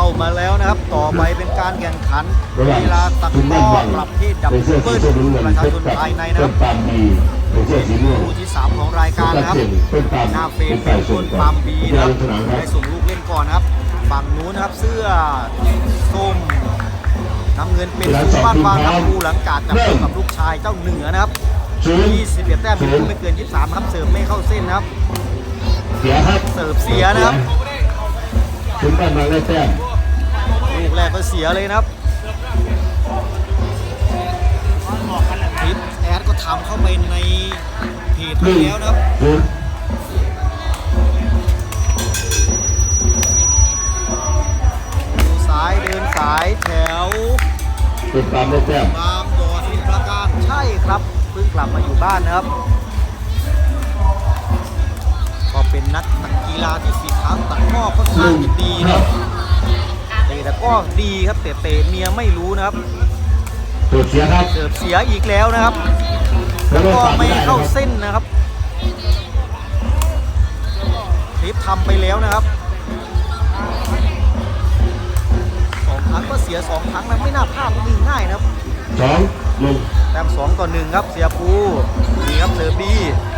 เข้ามาแล้วนะครับ ต่อไปเป็นการแข่งขันกีฬาตะกร้อประเภทดับเป็นเสื้อเบิสีลส้มน้ำเงินประชาเพชชนรกับภายในนะคต้รับนปาล์มดีเป็นเสื้อสีม่วงคู่ที่ 3 ของรายการนะครับต้นปาล์มหน้าเฟรมเป็เป็นนฝ่ายส่ต้งนก่อนปาล์มบีนะครับเดินสนามครับได้ส่งลูกเล่นก่อนนะครับฝั่งนู้นนะครับเสื้อส้มน้ำเงินเป็นผู้บ้านวางครับผู้หลังจากจับคู่กับลูกชายเจ้าเหนือนะครับศูนย์21แต้มเป็นผู้ไม่เกิน 23 ครับเสิร์ฟไม่เข้าเส้นนะครับเสียครับเสิร์ฟเสียนะครับ ถึงบ้านมาได้แต้มลูกแรกก็เสียเลยนะครับทิปแอดก็ทำเข้าไปในเพจหไปนึ่งแล้วนะครับศูนย์ดูสายเดินสายแถวต้นปาล์มได้แต้มบางบ่อสมุทรปราการใช่ครับเพิ่งกลับมาอยู่บ้านนะครับ ก็เป็นนักกีฬาที่ฝี เท้าตัดข้อค่อนข้างจะดีนะครับเตะแต่ก็ดีครับแต่เตะเมียไม่รู้นะครับตัวเสียครับเสิร์ฟเสียอีกแล้วนะครับแล้วก็ไม่เข้าเส้นนะครับคลิปทำไปแล้วนะครับสองครั้งก็เสียสองครั้งนะไม่น่าพลาดก็ง่ายๆนะครับสองลงแต้มสองต่อหนึ่งครับเสียปูดีครับเสิร์ฟดีเ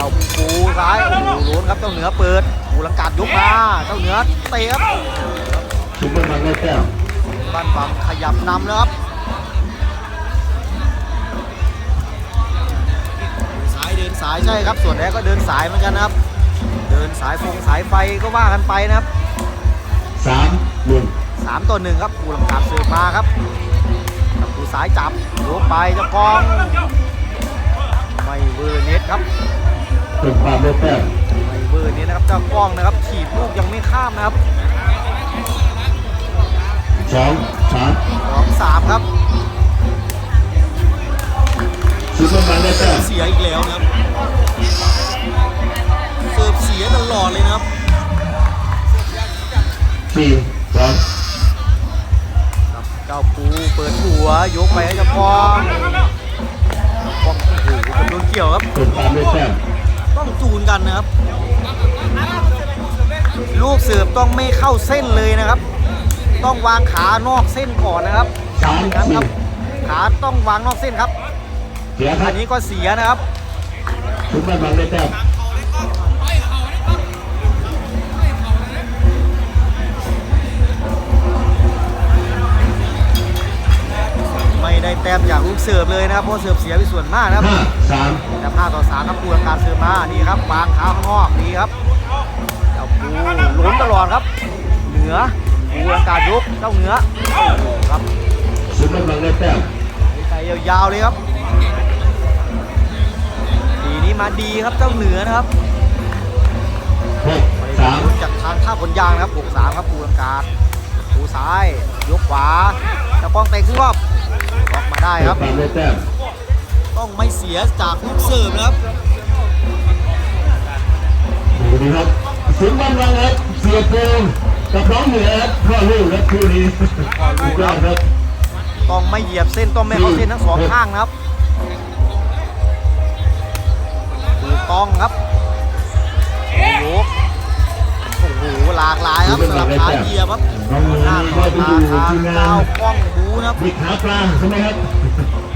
จ้าปูซ้ายโอ้โหลุ้นครับเจ้าเหนือเปิดปูลังกาดยกมาเจ้าเหนือเตะครับถึงบ้านมาได้แต้มบ้านบังขยับนำแล้วครับสายเดินสายใช่ครับ ส่วนแรกก็เดินสายเหมือนกันนะครับ เดินสายฟงสายไฟก็ว่ากันไปนะครับสามหนึ่งสามต่อหนึ่งครับปูลังกาดเสิร์ฟมาครับกับปูสายจับโยกไปเจะกองไม่เวอร์เน็ตครับ ต้นปาล์มได้แต้มไมเบอร์นี้นะครับเจ้ากล้องนะครับถีบลูกยังไม่ข้ามนะครับสองสามสองสามครับถึงบ้านมาได้แต้มเสียอีกแล้วนะครับเสิร์ฟเสียตลอดเลยนะครับสี่สองครับเจ้าปูเปิดหัวยกไปให้เจ้ากล้องกล้องโอ้โหเกับโดนเกี่ยวครับต้นปาล์มได้แต้มต้องจูน กันนะครับ ลูกเสิร์ฟต้องไม่เข้าเส้นเลยนะครับ ต้องวางขานอกเส้นก่อนนะครับสามอย่างนั้นคสี่รับ ขาต้องวางนอกเส้นครับเสียครัอับนนี้ก็เสียนะครับถึงบ้านมาได้แต้มไม่ได้แต้มจากลูกเสิร์ฟเลยนะครับเพราะเสิร์ฟเสียไปส่วนมากนะครับห้าสามแต่ห้ ครับวางเท้าข้างนอกดีครับเจ้าปูล้นตลอดครับ เหนือปูลังการยกเจ้าเหนือครับถึงบ้านมาได้แต้มใจยาวๆเลยครับปีนี้มาดีครับเจ้าเหนือนะครับหกสามจากทางท่าผลยางนะครับ6 3ครับปูลังการปูซ้ายยกขวาเจ้ากองเตะขึ้นรอบล็อกมาได้ครับต้นปาล์มได้แต้มต้องไม่เสียจากลูกเสิร์ฟนะครับ ดูดีครับถึงบ้านมาครับเสียโปงกับน้องเหนือครับพ่อลูกครับคู่นี้สุดยอดครับต้องไม่เหยียบเส้นต้องไม่เข้าเส้นทั้งสองข้างนะครับถูกต้องครับโอ้โหโอ้โหหลากหลายครับสำหรับขาเหยียบครับน้องเหนือหน้านี่ต่ก็อไปมาดูทางทีมงาดาวนกล้องบูนะครับเด็กหาปลาใช่ไหมครับ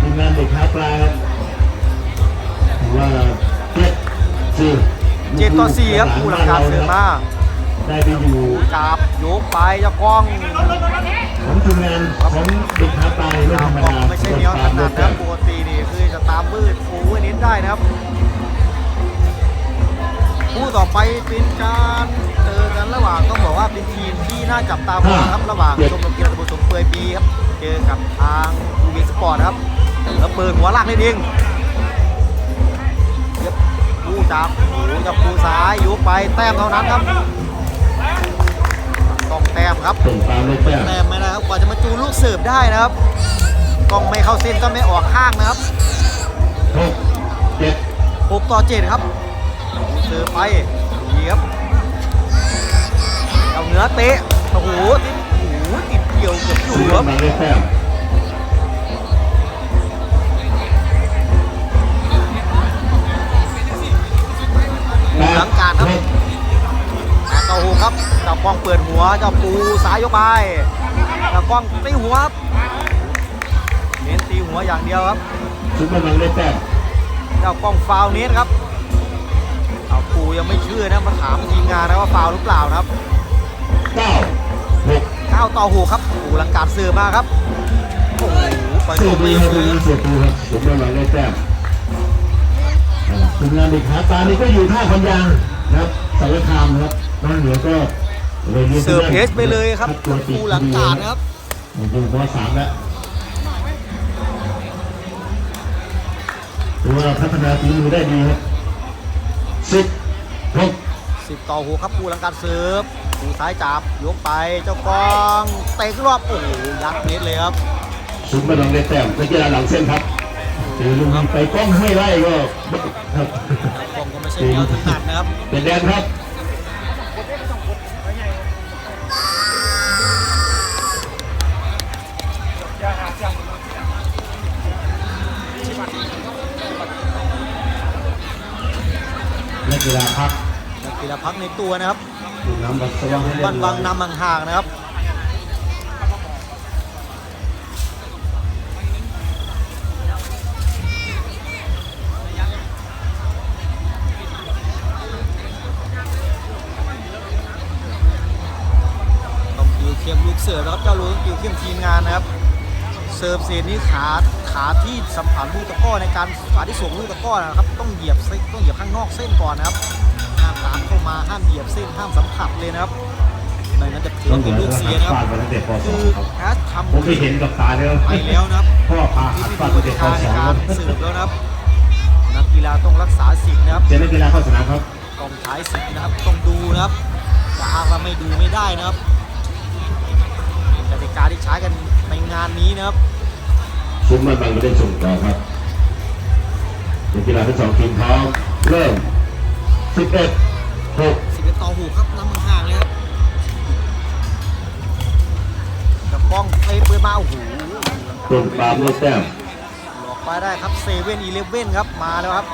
ทีมงานเด็กหาปลาครับถือว่าเจ็ดสี่เจ็ดต่อสี่ครับผู้หลังการเสือมาได้ไปอยู่จับยกไปเจ้ากล้องของทีมงานของเด็กหาปลาไม่เจ้าธรรมกล้องดาไม่ใช่แนวถนัดนะครับปกตินี่คือจะตามมืดโอ้ยเน้นได้นะครับคู่ต่อไปเป็นการเจอกันระหว่างต้องบอกว่าเป็นทีมที่น่าจับตามองนะครับระหว่างชมรมกีฬาตะบนสมเปยปีครับเจอกับทางบูบีสปอร์ตครับแล้วเปิดหัวลากได้เองเดี๋ ยวผู้จับโอ้โหจับผู้ซ้ายยกไปแต้มเท่านั้นครับต้องแต้มครับส่งตามได้แต้มแต้มไม่ได้ครับกว่าจะมาจูนลูกเสิร์ฟได้นะครับกล้องไม่เข้าเส้นก็ไม่ออกข้างนะครับหกเจ็ด6ต่อ7ครับเสิร์ฟไปดีครับเอาเหนือเตะโอ้โหติดโอ้โหติดเกี่ยวเกือบอยู่ถึงครับ กล้องเปิดหัวเจ้าปูสายยกไปเจ้ากล้องตีหัวครับเน้นตีหัวอย่างเดียวครับชุดกำลังได้แต้มเจ้ากล้องฟาวล์เน้นครับเอาปูยังไม่เชื่อนะมาถามทีมงานนะว่าฟาวล์หรือเปล่านะครับเก้าหกก้าวต่อหกครับปูลังการเสือมาครับโอ้โหปล่อยเสีตัยวปูไม่ครับซื้อเสียปูครับชุดกำลังได้แต้มอ่าทีมงานเด็กขาตานี่ก็อยู่ท่าพันยางนะครับสารคามนะครับน้องเหนือก็ เลยเรียนเสิร์ฟเพสไปเลยครับตัวติดปูหลังการนะครับอยู่ปสามแล้วถือว่าพัฒนาฝีมือได้ดีครับสิบหกสิบต่อหกครับปูลังการเสิร์ฟปูซ้ายจับยกไปเจ้ากล้องเตะขึ้นรอบโอ้โหยัดเน็ตเลยครับชุดกำลังได้แต้มนักกีฬาหลังเส้นครับเจอลุงไปกล้องให้ไล่ก็ครับกล้องก็ไม่ใช่แนวถนัดนะครับเป็นแดนครับ กกีฬาพักนักกีฬาพักในตัวนะครับดูน้ำบัสว่างให้เรียบันบร้วัองยนำห่างๆนะครับ เสิร์ฟเสียนี้ขาขาที่สัมผัสลูกตะกร้อในการขาที่ส่งลูกตะกร้อนะครับ ต้องเหยียบเส้นต้องเหยียบข้างนอกเส้นก่อนนะครับห้ามตามเข้ามาห้ามเหยียบเส้นห้ามสัมผัสเลยนะครับไม่งั้นจะถือต้องว่าเหมืเป็อนนลูกว่าเสียหัดนะครับฟาดมาตั้งแต่ปคื .2 อครับแอสทำผมไปเห็นกับตาแล้วไปแล้วนะครับพ่อพาที่หัดที่ฟาดดูตั้งแต่กปติกาใน .2 การสืบแล้วนะครับนักกีฬาต้องรักษาสิทธิ์นะครับเจอนักกีฬาเข้าสนามครับต้องใช้สิทธิ์นะครับต้องดูนะครับจะอ้างว่าไม่ดูไม่ได้นะครับกติกาที่ใช้กันในงานนี้นะครับ ซุ้มมันบังไม่ได้ส่งต่อครับนักกีฬาทั้งสองทีมพร้อมเริ่ม 11 6 สิบเอ็ดต่อหูครับนำห่างๆเลยครับกับกล้องเตะปืนมาโอ้โหต้นปามได้แต้มหลอกไปได้ครับเซเว่นอีเลฟเว่นครับมาแล้วครับ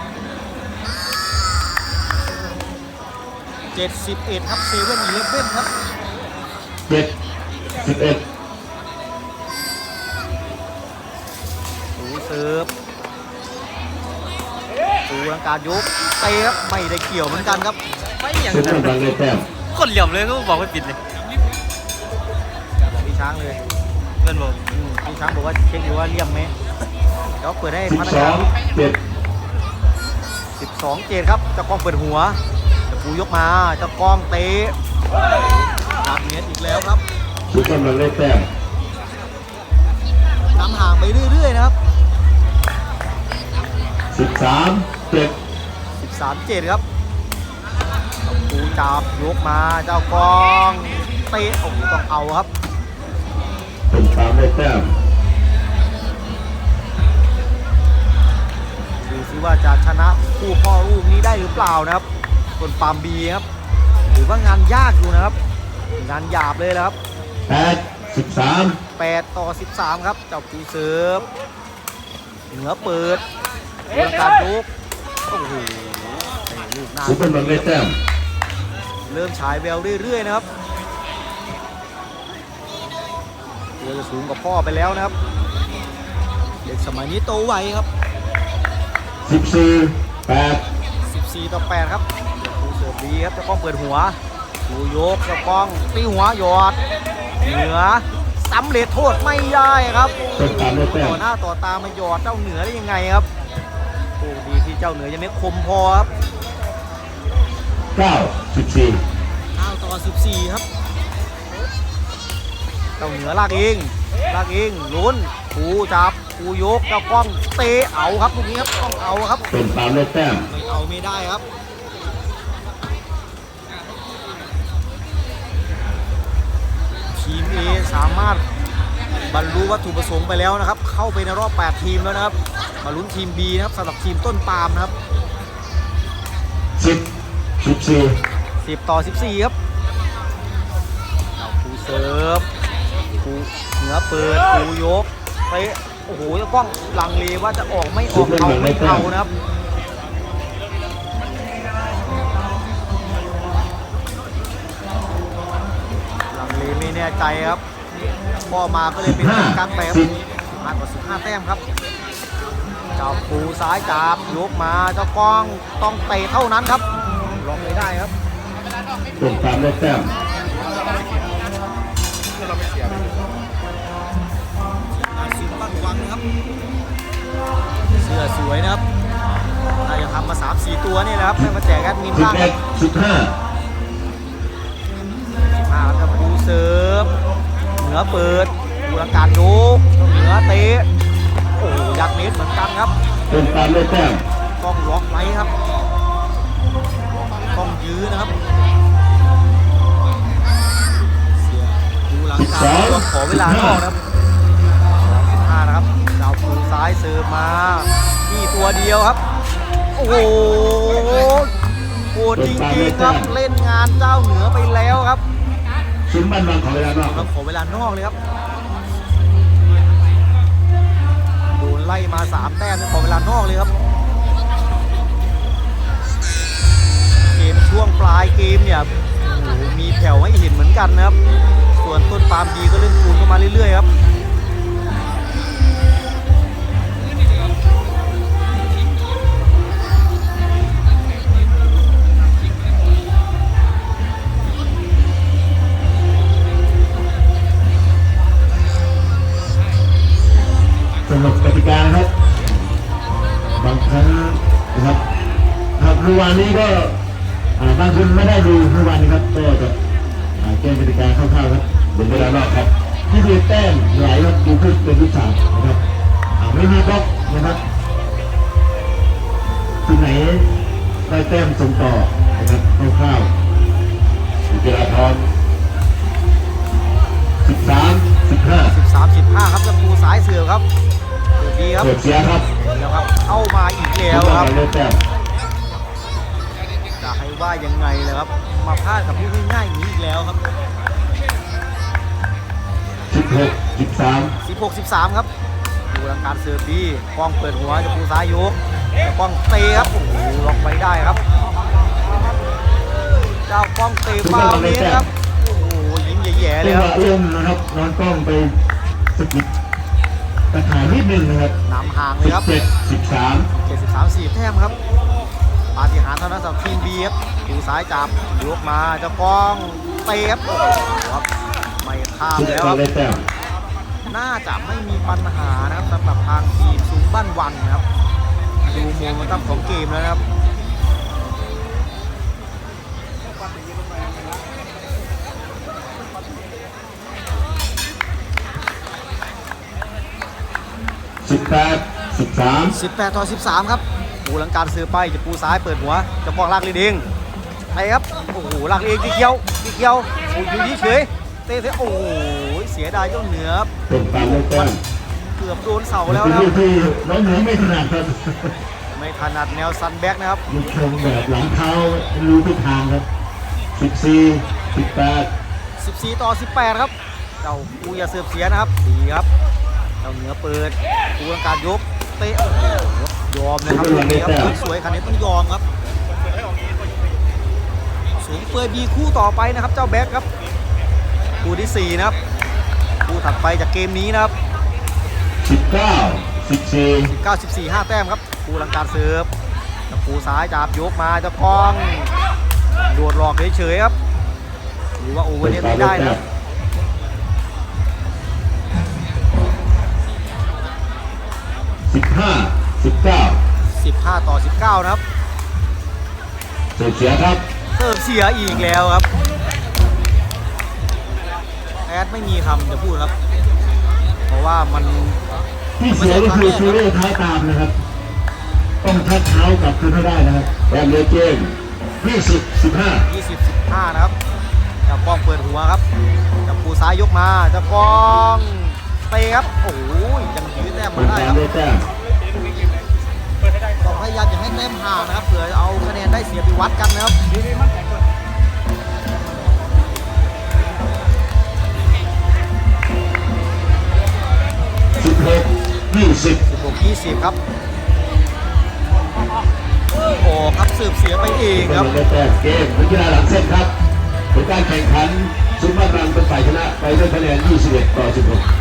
71ครับเซเว่นอีเลฟเว่นครับ 7 11 ปูเสิร์ฟปูลังการยกเตะครับไม่ได้เกี่ยวเหมือนกันครับ ไม่อย่างซุ้มนั้มันนบังได้แต้มคนเหลี่ยมเลยก็บอกว่าปิดเลยบอกพี่ช้างเลยเพื่อนบอกอืมพี่ช้างบอกว่าเช็คดูว่าเลี่ยมไหมเดี๋ยวเปิดให้พนักงาน12 7 12เจดครับเจ้ากล้องเปิดหัวเจ้าปูยกมาเจ้ากล้องเตะดับเน็ตอีกแล้วครับซุ้มมันบังได้แต้มนำห่างไปเรื่อยๆนะครับ 13 7 13เจดครับเจ้าปูจับยกมาเจ้ากล้องเตะโอ้โหต้องเอาครับต้นปามได้แต้มดูซิว่าจะชนะคู่พ่อลูกนี้ได้หรือเปล่านะครับคนปามบีครับถือว่างานยากอยู่นะครับ งานหยาบเลยนะครับ8 13 8ต่อ 13 ครับเจ้าปูเสิร์ฟเหนือเปิด เรื่องการยกโอ้โหลูกหน้าซุ้มมันบังได้แต้มเริ่มฉายแววเรื่อยๆนะครับตัวจะสูงกว่าพ่อไปแล้วนะครับ เด็กสมัยนี้โตไวครับ 14 8 14 ต่อ 8 ครับปูเสิร์ฟดีครับเจ้ากล้องเปิดหัวปูยกเจ้ากล้องตีหัวหยอด เหนือสำเร็จโทษไม่ได้ครับต้นปามได้แต้มต่อหน้าต่อตามาหยอดเจ้าเหนือได้ยังไงครับโอ้ดีที่ เจ้าเหนือยังไม่คมพอครับ9 14 9ต่อ14ครับ เจ้าเหนือลากเองลากเองลุ้นปูจับปูยกเจ้ากล้องเตะเอาครับลูกนี้ครับต้องเอาครับต้นปามได้แต้มไม่เอาไม่ได้ครับทีม A สามารถบรรลุวัตถุประสงค์ไปแล้วนะครับ เข้าไปในรอบ 8 ทีมแล้วนะครับ มาลุ้นทีม B นะครับสำหรับทีมต้นปาล์มนะครับ10 14 10ต่อ14ครับเอาปูเสิร์ฟปูเหนือเปิดปูยกเตะโอ้โหเจ้ากล้องลังเลว่าจะออกไม่ออกเอาไม่เอานะครับนแน่ใจครับพ่อมาก็เลยเป็น15กลางไปครับสิบมากกว่า15แต้มครับเจ้าปูซ้ายจับยกมาเจ้ากล้องต้องเตะเท่านั้นครับลองไม่ได้ครับตรงตามได้แต้มอาซิมบ้านวังนะครับเสื้อสวยนะครับน่าจะทำมา3-4ตัวนี่นะครับให้มาแจกแอดมินสิบบ้างคเอ็รัดบสิบห้ามาครับปูเสิร์ฟเหนือเปิดดูลังการยกเหนือเตะโอ้โห ยักษ์เมตรเหมือนกันครับตรงตามได้แต้มกล้องล็อกไว้ครับกล้องยื้อนะครับเสียดูหลังการก็ขอเวลานอกนะครับห้านะครับดาวปูซ้ายเสิร์ฟมานี่ตัวเดียวครับ โอ้โหโหดจริงๆครับเล่นงานเจ้าเหนือไปแล้วครับซุ้มบ้านวังของเวลานอกคครัรับบขอเวลานอกเลยครับ นไล่มาสามแต้มขอเวลานอกเลยครับ เกมช่วงปลายเกมเนี่ยมีแผ่วให้เห็นเหมือนกันนะครับ ส่วนต้นปาล์มดีก็เล่นคูณเข้ามาเรื่อยๆครับ ติกานะครับ บางครั้งนะครับครับเมื่อวานนี้ก็อ่าบางคนไม่ได้ดูเมื่อวานนี้ครับก็จะอ่าแก้กติกาคร่าวๆครับบนเวลานอกครับที่คือแต้มไหลครับดูขึ้นเป็นลูกสามนะครับอ่าไม่มีบล็อกนะครับที่ไหนได้แต้มส่งต่อนะครับคร่าวๆกีฬาพร้อมสิบสามสิบห้า13 15 ครับจะปูสายเสือครับเสือ ดีครับเกิดเสียครับแล้วครับเข้ามาอีกแล้วครับได้แต้มจะให้ว่ายังไงเลยครับ มาพลาดกับผู้ง่ายๆอย่างนี้อีกแล้วครับสิบหกสิบสาม16 13 ครับดูหลังการเสิร์ฟดีป้องเปิดหัวจะปูซ้ายยกจะป้องเตะครับโอ้โหล็อกไปได้ครับ เจ้าป้องเตะฟาวล์นี้นะครับโอ้โหยิ้มแย่ๆเลจัยงหครัวะบเล่นนะครับนอนกล้องไปสะกิด ตะข่ายนิดนึงนะครับนำห่างเลสิยบครับเจ็ดสิบสาม73 4แต้มครับปาฏิหาริย์เท่านั้นสำหรับทีมบีครับดูซ้ายจับยกมาเจะป้องเตะครับโอ้โหครับ ไม่ข้ามทุกแล้วคคนรับได้แต้มน่าจะไม่มีปัญหานะครับสำหรับทางทีมสูงบ้านวันนะครับ ดูโมเมนตัมของเกมแล้วนะครับ สิบแปดสิบสาม18 ต่อ 13 ครับปูหลังการซื้อไปจะปูซ้ายเปิดหัวจะป้องลากลีดเองไปครับ โอ้โหลากลีดเองทีเกียวทีเกียวโอ้ยอยู่เฉยๆเตะเตะโอ้โหเสียดายเจ้าเหนือครับตรงตามได้แต้มเกือบโดนเสาเป็นแล้วนะคลูรับกที่น้องหนูไม่ถนัดครับไม่ถนัดแนวซันแบ็กนะครับลูกชงแบบหลังเท้าไม่รู้ทิศทางครับสิบสี่สิบแปด14 ต่อ 18 ครับเจ้าปูอย่าเสือบเสียนะครับดีครับ เจ้าเหนือเปิดปูหลังการยกเตะโอ้โหยอมนะครับลูกนี้ครับสวยขนาดนี้ต้องยอมครับสูงเฟยบีคู่ต่อไปนะครับ เจ้าแบ็คครับคู่ที่ 4 นะครับคู่ถัดไปจากเกมนี้นะครับสิบเก้าสิบสี่94 5 แต้มครับคู่หลังการเสิร์ฟตะปูซ้ายจับยกมาเจะคล้องโดดหลอกเฉยๆครับหรือว่าโอเวอร์เน็ตไม่ได้นะครับ สิบห้าสิบเก้า15 ต่อ 19 นะครับเสียเสียครับเสิร์ฟเสียอีกแล้วครับ แอดไม่มีคำจะพูดครับ เพราะว่ามันที่เสียก็คือฟิลเลอร์เท้าตามนะครับ ต้องทัดเท้ากลับคืนให้ได้นะครับแต้มเหลยเกมยี่สิบสิบห้า20 15 นะครับจะป้องเปิดหัวครับจะปูซ้ายยกมาจะป้องเตะครับ โอ้ยยังยื้อแต้มเป็มานได้การครับ ได้แต้มต้อง พยายามอย่าให้แต้มห่างนะครับเผื่อเอาคะแนนได้เสียไปวัดกันนะครับสิบหกยี่สิบ16 20ครับโอ้ครับสืบเสียไปเองเป็นครับได้แต้มเกมเป็นกีฬาหลังเส้นครับเป็นการแข่งขันซุปเปอร์รันเป็นฝ่ายชนะไปด้วยคะแนน21ต่อ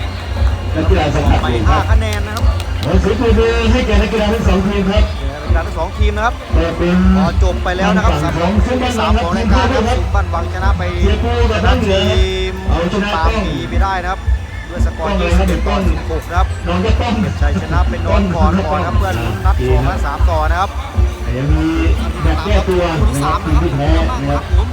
16นักกีฬาสังกัดไปหนึ่งคห้ารับคะแนนนะครับขอเสียงปรบมือให้แก่นักกีฬาทั้งสองทีมครับ เจอกันทั้งสองทีมนะครับก็เป็นพอจบไปแล้วนะครับฝั่สำงหขรัอบงซุปเปอที่ร์สารัมนขคอรับงรายการครับทีมเข้าด้วยครับสุพรรณวังชนะไปเสียปูกับชน้นะองเหนืทีอมเอาชนะปาต้องปีไปได้นะครับด้วยสกอร์ต้องเลยครับ21ต่อต้อง16นะครับน้องก็ต้องชัยชนะเป็นน้องก่อนก่อนครับเพื่อนลุ้นนัดสองและสามต่อนะครับยังมีแบบแก้ตัวนะครับทีมที่แพ้นะครับ